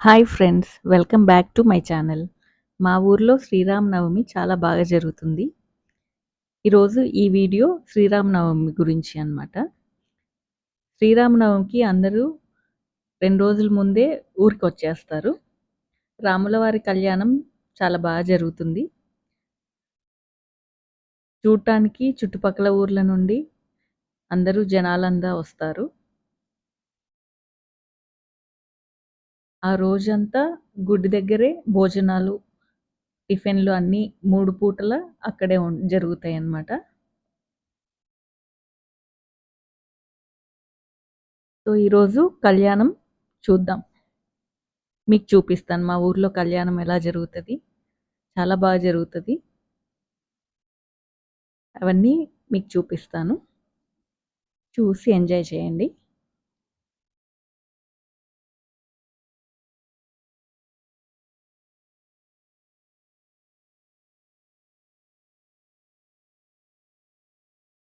Hi friends welcome back to my channel. మా ఊర్లో శ్రీరామనవమి చాలా బాగా జరుగుతుంది. ఈరోజు ఈ వీడియో శ్రీరామనవమి గురించి అన్నమాట. శ్రీరామనవమికి అందరూ రెండు రోజుల ముందే ఊరికి వచ్చేస్తారు రాములవారి కళ్యాణం చాలా బాగా జరుగుతుంది. చూడటానికి చుట్టుపక్కల ఊర్ల నుండి అందరూ జనాలందా వస్తారు. ఆ రోజంతా గుడి దగ్గరే భోజనాలు టిఫిన్లు అన్నీ మూడు పూటల అక్కడే జరుగుతాయి అన్నమాట సో ఈరోజు కళ్యాణం చూద్దాం. మీకు చూపిస్తాను మా ఊర్లో కళ్యాణం ఎలా జరుగుతుంది. చాలా బాగా జరుగుతుంది. అవన్నీ మీకు చూపిస్తాను. చూసి ఎంజాయ్ చేయండి.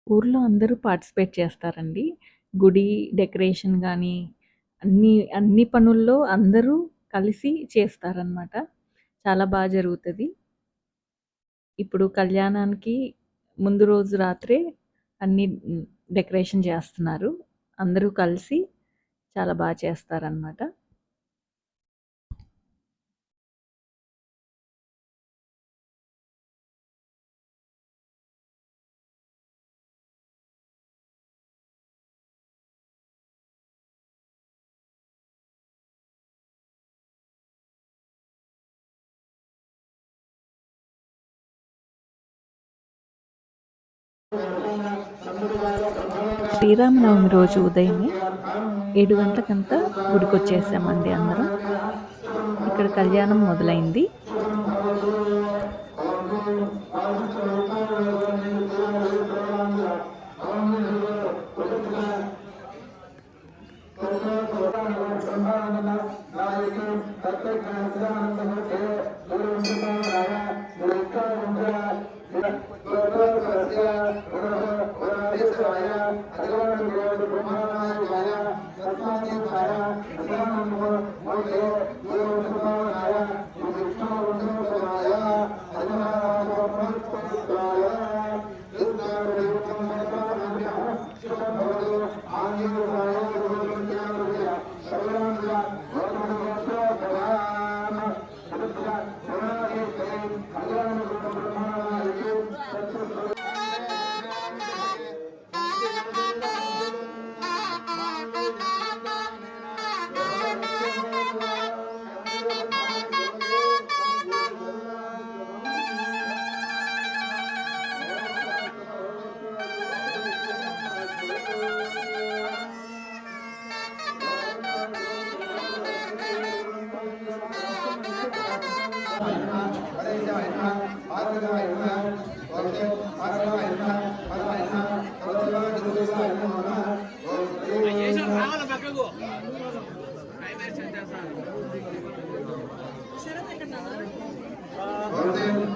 ఊర్లో అందరూ పార్టిసిపేట్ చేస్తారండి. గుడి డెకరేషన్ కానీ అన్ని అన్ని పనుల్లో అందరూ కలిసి చేస్తారనమాట చాలా బాగా జరుగుతుంది. ఇప్పుడు కళ్యాణానికి ముందు రోజు రాత్రే అన్ని డెకరేషన్ చేస్తున్నారు. అందరూ కలిసి చాలా బాగా చేస్తారనమాట శ్రీరామనవమి రోజు ఉదయమే ఏడు గంటలకంతా గుడికి వచ్చేసామండి అందరం. ఇక్కడ కళ్యాణం మొదలైంది.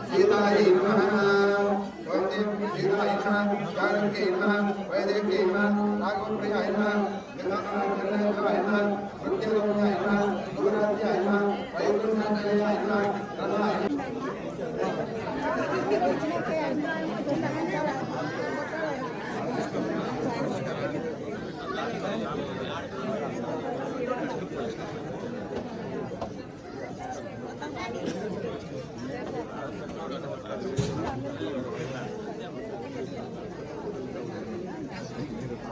సీతాయై నమః ఓం సీతాయై నమః కారంకే నమః వైదేహ్యై నమః రాఘవప్రియాయ నమః జగన్నాథాయ నమః సత్యలోకాయ నమః గురురాజ్యాయ నమః వైకుంఠాయ నమః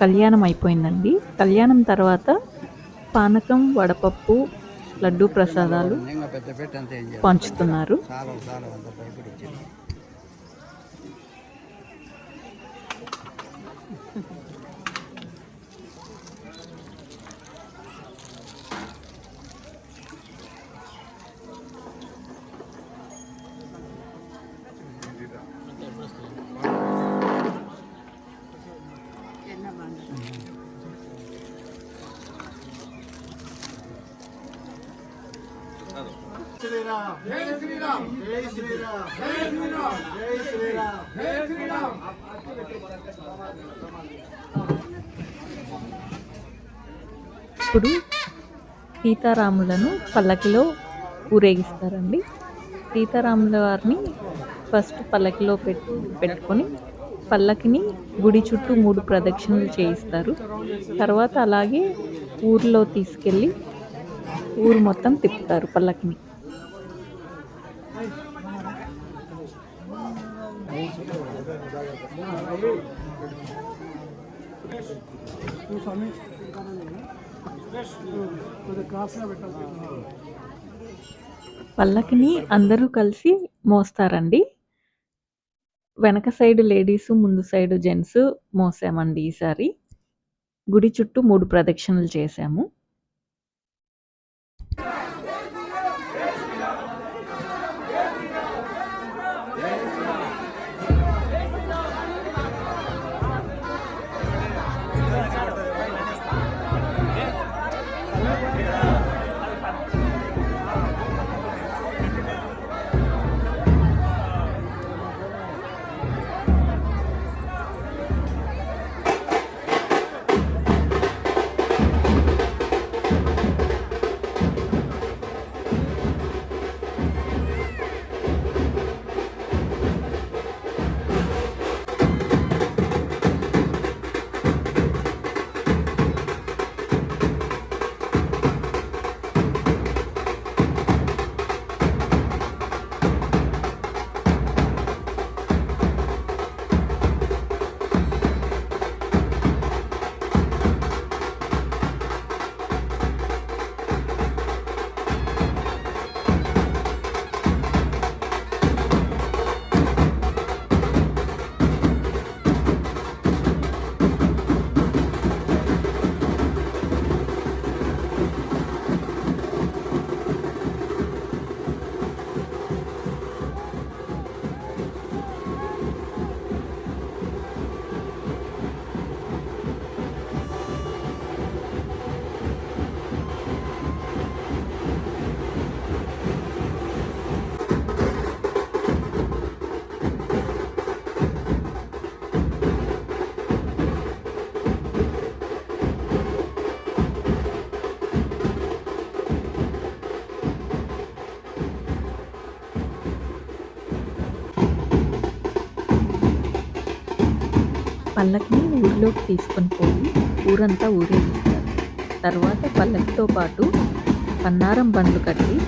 కళ్యాణం అయిపోయిందండి. కళ్యాణం తర్వాత పానకం వడపప్పు లడ్డు ప్రసాదాలు పంచుతున్నారు. శ్రీరామ్. జై శ్రీరామ్. జై శ్రీరామ్. జై శ్రీరామ్. జై శ్రీరామ్. జై శ్రీరామ్. ఇప్పుడు సీతారాములను పల్లకిలో ఊరేగిస్తారండి. సీతారాముల వారిని ఫస్ట్ పల్లకిలో పెట్టు పెట్టుకొని పల్లకిని గుడి చుట్టూ మూడు ప్రదక్షిణలు చేయిస్తారు. తర్వాత అలాగే ఊర్లో తీసుకెళ్ళి ఊరు మొత్తం తిప్పుతారు పల్లకిని. పల్లకిని అందరూ కలిసి మోస్తారండి. వెనక సైడ్ లేడీస్ ముందు సైడ్ జెంట్స్ మోసామండి ఈసారి. గుడి చుట్టూ మూడు ప్రదక్షిణలు చేశాము. పల్లకిని ఊరిలోకి తీసుకొని పోయి ఊరంతా ఊరేగిస్తారు. తర్వాత పల్లకితో పాటు పన్నారం బండ్లు కట్టి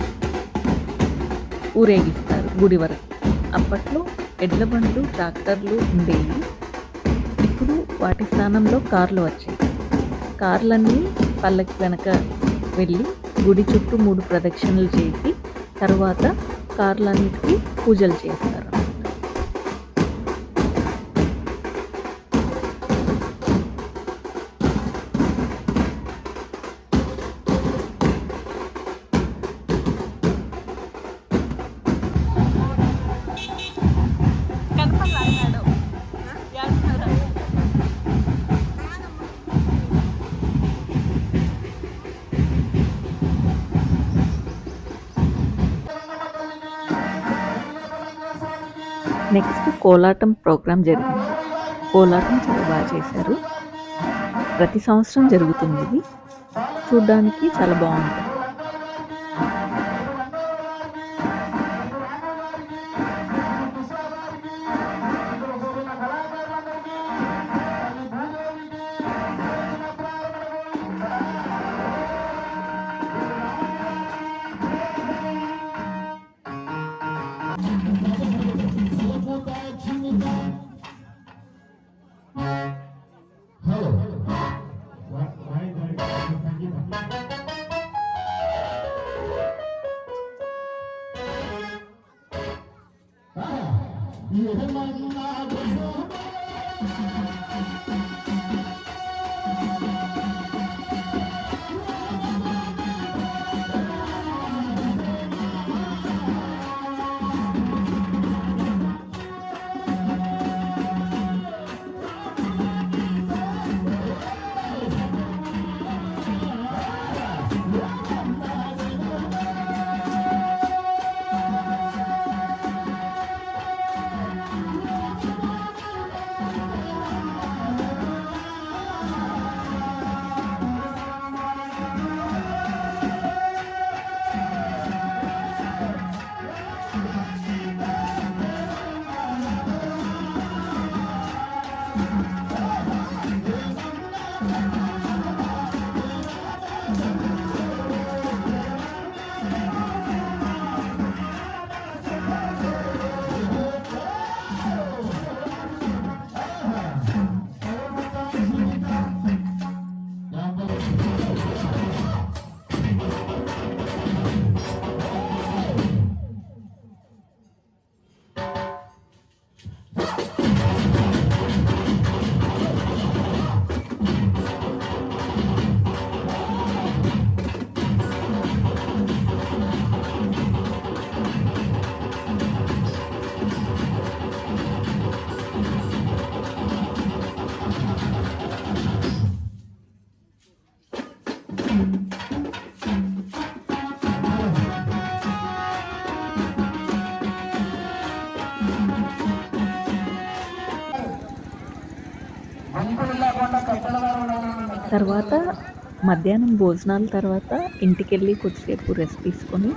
ఊరేగిస్తారు గుడి వరకు. అప్పట్లో ఎడ్ల బండ్లు ట్రాక్టర్లు ఉండేవి. ఇప్పుడు వాటి స్థానంలో కార్లు వచ్చాయి. కార్లన్నీ పల్లకి వెనక వెళ్ళి గుడి చుట్టూ మూడు ప్రదక్షిణలు చేసి తర్వాత కార్లన్నిటికీ పూజలు చేస్తారు. నెక్స్ట్ కోలాటం ప్రోగ్రాం జరిగింది. కోలాటం చాలా బాగా చేశారు. ప్రతి సంవత్సరం జరుగుతుంది ఇది చూడ్డానికి చాలా బాగుంటుంది. తర్వాత మధ్యాహ్నం భోజనాల తర్వాత ఇంటికెళ్ళి కొద్దిసేపు రెస్ట్ తీసుకొని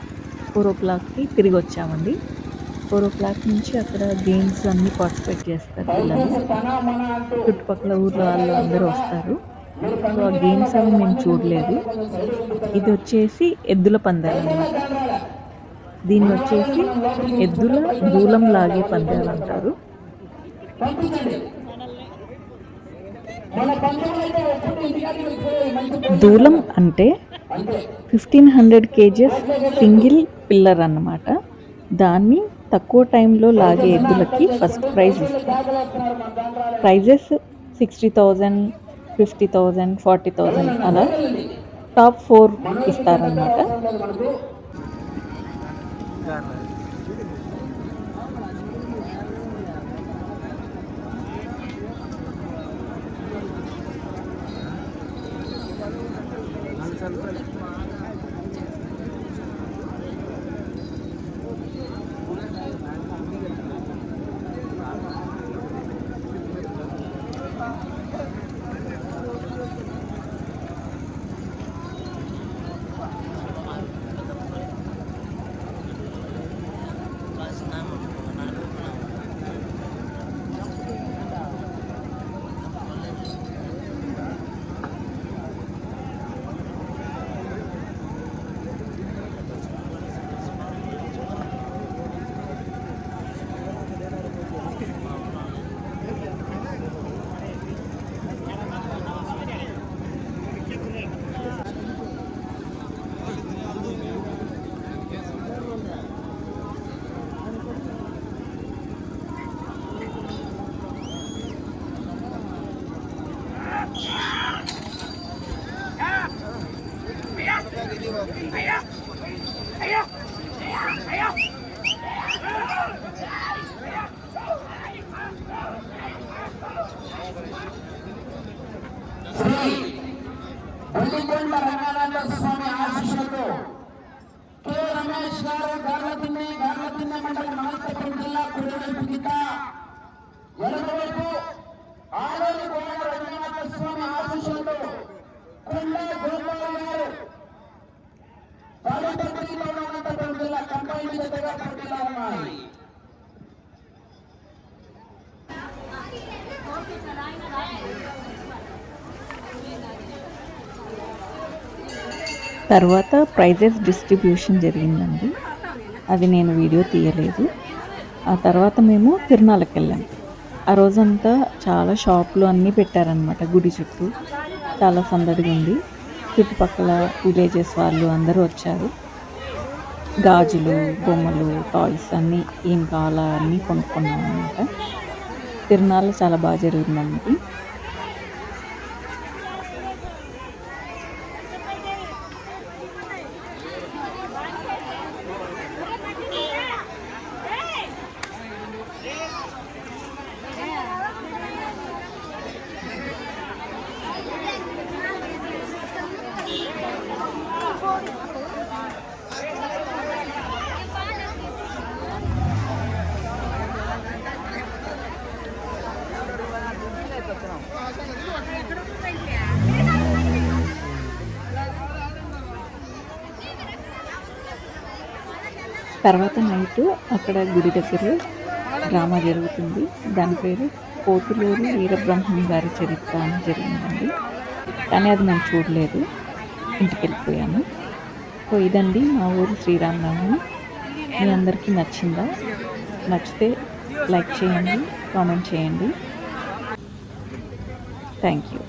ఫోర్ ఓ క్లాక్కి తిరిగి వచ్చామండి. ఫోర్ ఓ క్లాక్ నుంచి అక్కడ గేమ్స్ అన్నీ పార్టిసిపేట్ చేస్తారు పిల్లలు. చుట్టుపక్కల ఊర్లో వాళ్ళు అందరూ వస్తారు. సో ఆ గేమ్స్ అవి మేము చూడలేదు. ఇది వచ్చేసి ఎద్దుల పందాలు అన్నమాట దీన్ని వచ్చేసి ఎద్దుల దూలం లాగే పందాలు అంటారు. దూలం అంటే fifteen hundred kgs single pillar అన్నమాట. దాన్ని తక్కువ టైంలో లాగే ఎద్దులకి ఫస్ట్ ప్రైజ్ ఇస్తారు prizes sixty thousand fifty thousand forty thousand అలా టాప్ ఫోర్ ఇస్తారనమాట మండలం అనంతపురం జిల్లా కుడివైపు గీత ఎడమవైపు ఆరోగ్య కోట రంగనాథ స్వామి ఆశీస్సులతో కొండ గోపాల్ గారు తాడిపత్రిలో అనంతపురం జిల్లా కంపెనీ జతగా పోటీలో ఉన్నాయి తర్వాత ప్రైజెస్ డిస్ట్రిబ్యూషన్ జరిగిందండి. అది నేను వీడియో తీయలేదు. ఆ తర్వాత మేము తిరునాళ్ళకి వెళ్ళాం ఆ రోజంతా చాలా షాపులు అన్నీ పెట్టారనమాట గుడి చుట్టూ. చాలా సందడిగా ఉంది. చుట్టుపక్కల విలేజెస్ వాళ్ళు అందరూ వచ్చారు. గాజులు బొమ్మలు టాయ్స్ అన్నీ ఏం కావాలా అన్నీ కొనుక్కున్నాం అనమాట తిరునాళ్ళు చాలా బాగా జరిగిందండి తర్వాత నైట్ అక్కడ గుడి దగ్గర డ్రామా జరుగుతుంది. దాని పేరు పోతులూరు వీరబ్రహ్మం గారి చరిత్ర అని జరిగిందండి. కానీ అది మేము చూడలేదు. ఇంటికి వెళ్ళిపోయాము సో ఇదండి మా ఊరు శ్రీరామనవమి. మీ అందరికీ నచ్చిందా? నచ్చితే లైక్ చేయండి కామెంట్ చేయండి. Thank you.